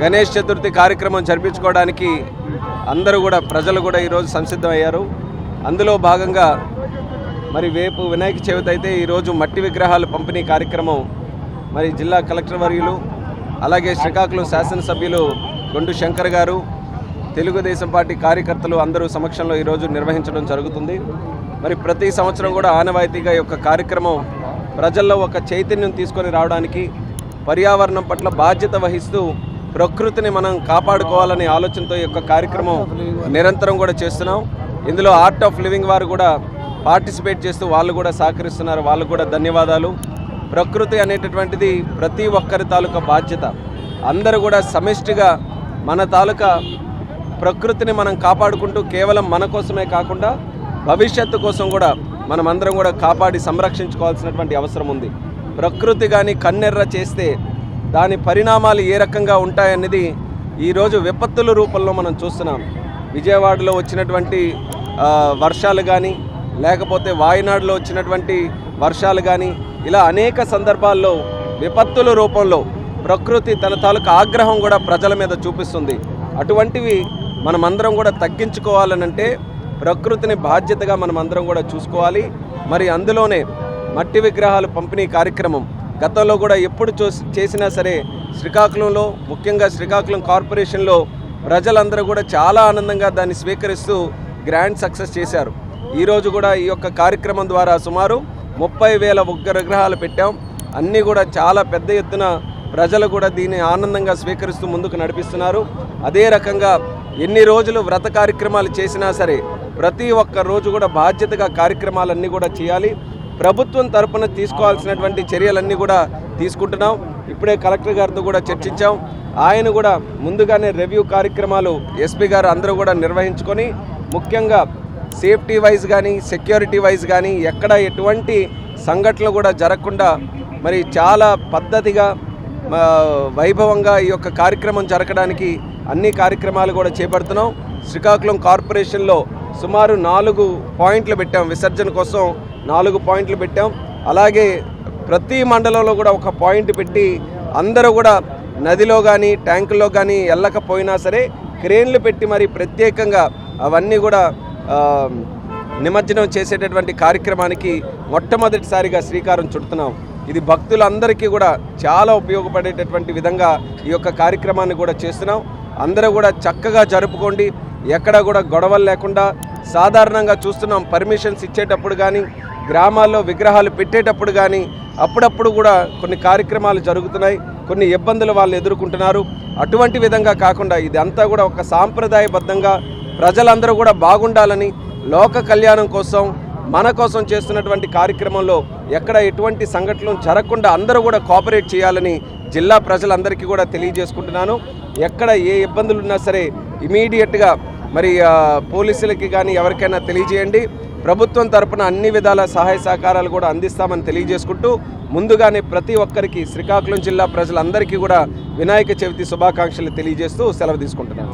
గణేష్ చతుర్థి కార్యక్రమం జరిపించుకోవడానికి అందరూ కూడా ప్రజలు కూడా ఈరోజు సంసిద్ధమయ్యారు. అందులో భాగంగా మరి రేపు వినాయక చవితి అయితే ఈరోజు మట్టి విగ్రహాలు పంపిణీ కార్యక్రమం మరి జిల్లా కలెక్టర్ వర్యులు అలాగే శ్రీకాకుళం శాసనసభ్యులు గొండు శంకర్ గారు తెలుగుదేశం పార్టీ కార్యకర్తలు అందరూ సమక్షంలో ఈరోజు నిర్వహించడం జరుగుతుంది. మరి ప్రతి సంవత్సరం కూడా ఆనవాయితీగా ఈ యొక్క కార్యక్రమం ప్రజల్లో ఒక చైతన్యం తీసుకొని రావడానికి పర్యావరణం పట్ల బాధ్యత వహిస్తూ ప్రకృతిని మనం కాపాడుకోవాలనే ఆలోచనతో ఈ యొక్క కార్యక్రమం నిరంతరం కూడా చేస్తున్నాం. ఇందులో ఆర్ట్ ఆఫ్ లివింగ్ వారు కూడా పార్టిసిపేట్ చేస్తూ వాళ్ళు కూడా సహకరిస్తున్నారు. వాళ్ళకు కూడా ధన్యవాదాలు. ప్రకృతి అనేటటువంటిది ప్రతి ఒక్కరి తాలూకా బాధ్యత. అందరూ కూడా సమిష్టిగా మన తాలూకా ప్రకృతిని మనం కాపాడుకుంటూ కేవలం మన కోసమే కాకుండా భవిష్యత్తు కోసం కూడా మనం అందరం కూడా కాపాడి సంరక్షించుకోవాల్సినటువంటి అవసరం ఉంది. ప్రకృతి కానీ కన్నెర్ర చేస్తే దాని పరిణామాలు ఏ రకంగా ఉంటాయన్నది ఈరోజు విపత్తుల రూపంలో మనం చూస్తున్నాం. విజయవాడలో వచ్చినటువంటి వర్షాలు కానీ లేకపోతే వాయనాడులో వచ్చినటువంటి వర్షాలు కానీ ఇలా అనేక సందర్భాల్లో విపత్తుల రూపంలో ప్రకృతి తన తాలూకా ఆగ్రహం కూడా ప్రజల మీద చూపిస్తుంది. అటువంటివి మనమందరం కూడా తగ్గించుకోవాలనంటే ప్రకృతిని బాధ్యతగా మనం అందరం కూడా చూసుకోవాలి. మరి అందులోనే మట్టి విగ్రహాలు పంపిణీ కార్యక్రమం గతంలో కూడా ఎప్పుడు చేసినా సరే శ్రీకాకుళంలో ముఖ్యంగా శ్రీకాకుళం కార్పొరేషన్లో ప్రజలందరూ కూడా చాలా ఆనందంగా దాన్ని స్వీకరిస్తూ గ్రాండ్ సక్సెస్ చేశారు. ఈరోజు కూడా ఈ యొక్క కార్యక్రమం ద్వారా సుమారు ముప్పై వేల ఉగ్ర విగ్రహాలు పెట్టాం. అన్నీ కూడా చాలా పెద్ద ఎత్తున ప్రజలు కూడా దీన్ని ఆనందంగా స్వీకరిస్తూ ముందుకు నడిపిస్తున్నారు. అదే రకంగా ఎన్ని రోజులు వ్రత కార్యక్రమాలు చేసినా సరే ప్రతి ఒక్క రోజు కూడా బాధ్యతగా కార్యక్రమాలన్నీ కూడా చేయాలి. ప్రభుత్వం తరపున తీసుకోవాల్సినటువంటి చర్యలన్నీ కూడా తీసుకుంటున్నాం. ఇప్పుడే కలెక్టర్ గారితో కూడా చర్చించాం. ఆయన కూడా ముందుగానే రివ్యూ కార్యక్రమాలు ఎస్పీ గారు అందరూ కూడా నిర్వహించుకొని ముఖ్యంగా సేఫ్టీ వైజ్ కానీ సెక్యూరిటీ వైజ్ కానీ ఎక్కడ ఎటువంటి సంఘటనలు కూడా జరగకుండా మరి చాలా పద్ధతిగా వైభవంగా ఈ యొక్క కార్యక్రమం జరగడానికి అన్ని కార్యక్రమాలు కూడా చేపడుతున్నాం. శ్రీకాకుళం కార్పొరేషన్లో సుమారు నాలుగు పాయింట్లు పెట్టాం విసర్జన కోసం. నాలుగు పాయింట్లు పెట్టాం. అలాగే ప్రతి మండలంలో కూడా ఒక పాయింట్ పెట్టి అందరూ కూడా నదిలో కానీ ట్యాంకుల్లో కానీ వెళ్ళకపోయినా సరే క్రేన్లు పెట్టి మరి ప్రత్యేకంగా అవన్నీ కూడా నిమజ్జనం చేసేటటువంటి కార్యక్రమానికి మొట్టమొదటిసారిగా శ్రీకారం చుడుతున్నాం. ఇది భక్తులందరికీ కూడా చాలా ఉపయోగపడేటటువంటి విధంగా ఈ యొక్క కార్యక్రమాన్ని కూడా చేస్తున్నాం. అందరూ కూడా చక్కగా జరుపుకోండి. ఎక్కడ కూడా గొడవలు లేకుండా సాధారణంగా చూస్తున్నాం పర్మిషన్స్ ఇచ్చేటప్పుడు కానీ గ్రామాల్లో విగ్రహాలు పెట్టేటప్పుడు కానీ అప్పుడప్పుడు కూడా కొన్ని కార్యక్రమాలు జరుగుతున్నాయి కొన్ని ఇబ్బందులు వాళ్ళు ఎదుర్కొంటున్నారు. అటువంటి విధంగా కాకుండా ఇది అంతా కూడా ఒక సాంప్రదాయబద్ధంగా ప్రజలందరూ కూడా బాగుండాలని లోక కళ్యాణం కోసం మన కోసం చేస్తున్నటువంటి కార్యక్రమంలో ఎక్కడ ఎటువంటి సంఘటనలు జరగకుండా అందరూ కూడా కోఆపరేట్ చేయాలని జిల్లా ప్రజలందరికీ కూడా తెలియజేసుకుంటున్నాను. ఎక్కడ ఏ ఇబ్బందులు ఉన్నా సరే ఇమీడియట్గా మరి పోలీసులకి కానీ ఎవరికైనా తెలియజేయండి. ప్రభుత్వం తరపున అన్ని విధాల సహాయ సహకారాలు కూడా అందిస్తామని తెలియజేసుకుంటూ ముందుగానే ప్రతి ఒక్కరికి శ్రీకాకుళం జిల్లా ప్రజలందరికీ కూడా వినాయక చవితి శుభాకాంక్షలు తెలియజేస్తూ సెలవు తీసుకుంటున్నాను.